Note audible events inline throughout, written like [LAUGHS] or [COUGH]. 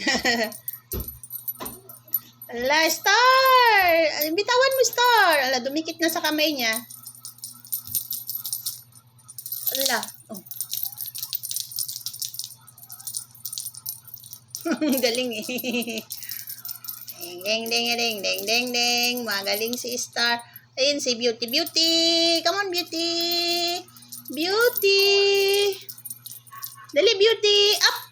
[LAUGHS] Ala, Star! Bitawan mo, Star! Ala, dumikit na sa kamay niya. Ala. Oh. [LAUGHS] Galing eh. Ding, ding, ding, ding, ding, ding. Magaling si Star. Ayun si Beauty. Beauty! Come on, Beauty! Beauty! Dali, Beauty! Up.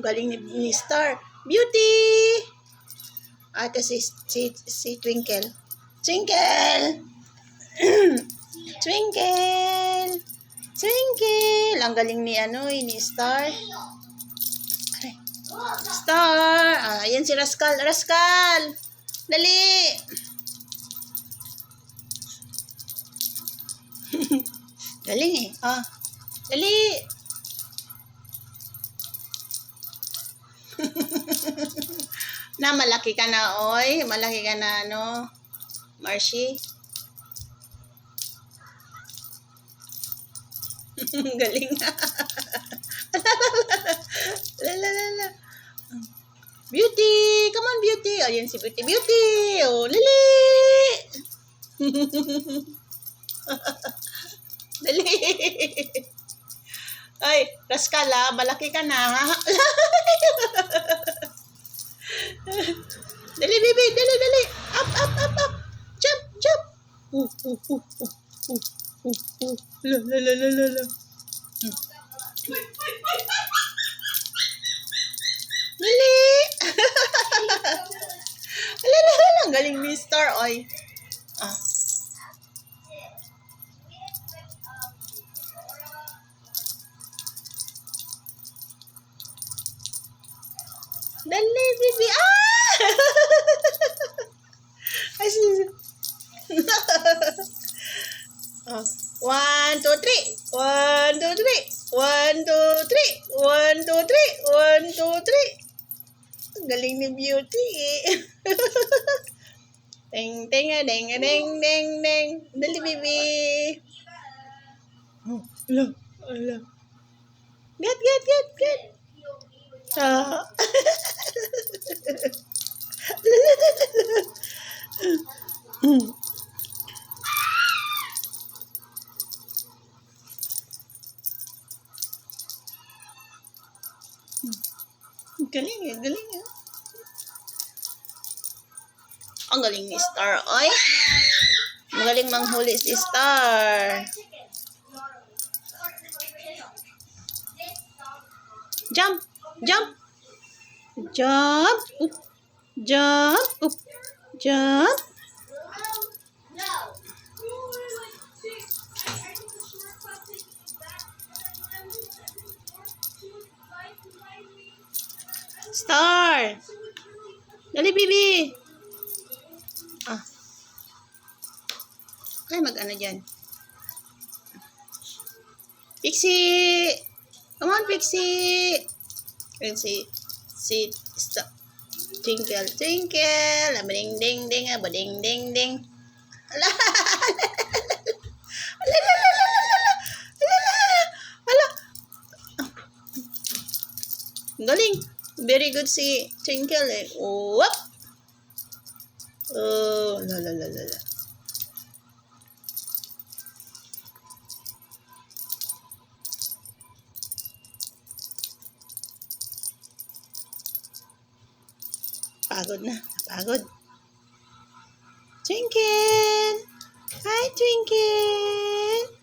Galing ni, ni Star. Beauty! Ito si, si, si Twinkle. Twinkle! [CLEARS THROAT] Twinkle! Twinkle! Ang galing ni ano, eh, ni Star. Aray. Star! Ah, ayan si Rascal. Rascal! Dali! [LAUGHS] Galing eh. Ah. Dali! Na malaki ka na, oy. Malaki ka na, ano. Marcy. [LAUGHS] Galing na. la la la la. Beauty! Come on, Beauty! Ayan si Beauty. Beauty! Oh, lali! Dali! [LAUGHS] Ay, Raskala, malaki ka na. [LAUGHS] dali, baby! Dali, dali! Up, up, up, up! Jump, jump! Uh, uh, uh, uh, uh, uh, uh. La, la, la, la, la, la. Dali! [LAUGHS] Ala, ala, ala. Galing ni Star, oy. Ah. Three. One, two, three. One, two, three. One, two, three. One, two, three. Ang Galing ni Beauty eh. [LAUGHS] Ding, ding, ah, ding, ah, ding, ding, ding. Dali, baby. Oh, ala, ala. Get, get, get, get. Ah. Galing eh, galing eh. Ang galing ni Star, oy. Magaling manghuli si Star. Jump, jump. Jump, up. Jump, up. Jump. Star. Dali, baby. Ah. Ay, mag-ano dyan. Pixie! Come on, Pixie! Ayun si, si, stop. Twinkle, twinkle. Abading, ding, ding, abading, ding, ding. [LAUGHS] Ala, ala, ala, ala, ala, ala, ala, ala, ala. Galing. Very good si Twinkle eh. Whoop! Oh, la la la la la. Pagod na. Pagod. Twinkle! Hi, Twinkle!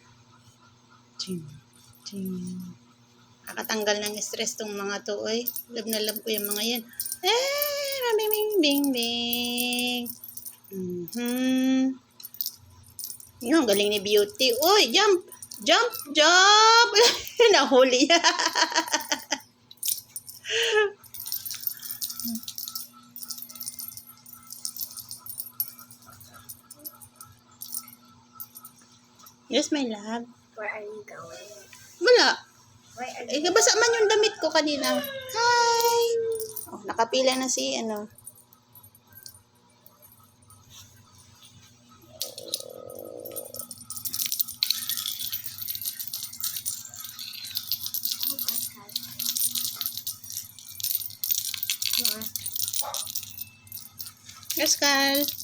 Ting. Nakatanggal ng stress tong mga to, oy. Love na love ko yung mga yan. Eh, bing, bing, bing, bing. Mm-hmm. Yung galing ni Beauty. Uy, jump! Jump! Jump! [LAUGHS] Nahuli. [LAUGHS] yes, my love. Where are you going? Wala. Eh, basa man yung damit ko kanina. Hi! Oh, nakapila na si, ano. Yes, Carl.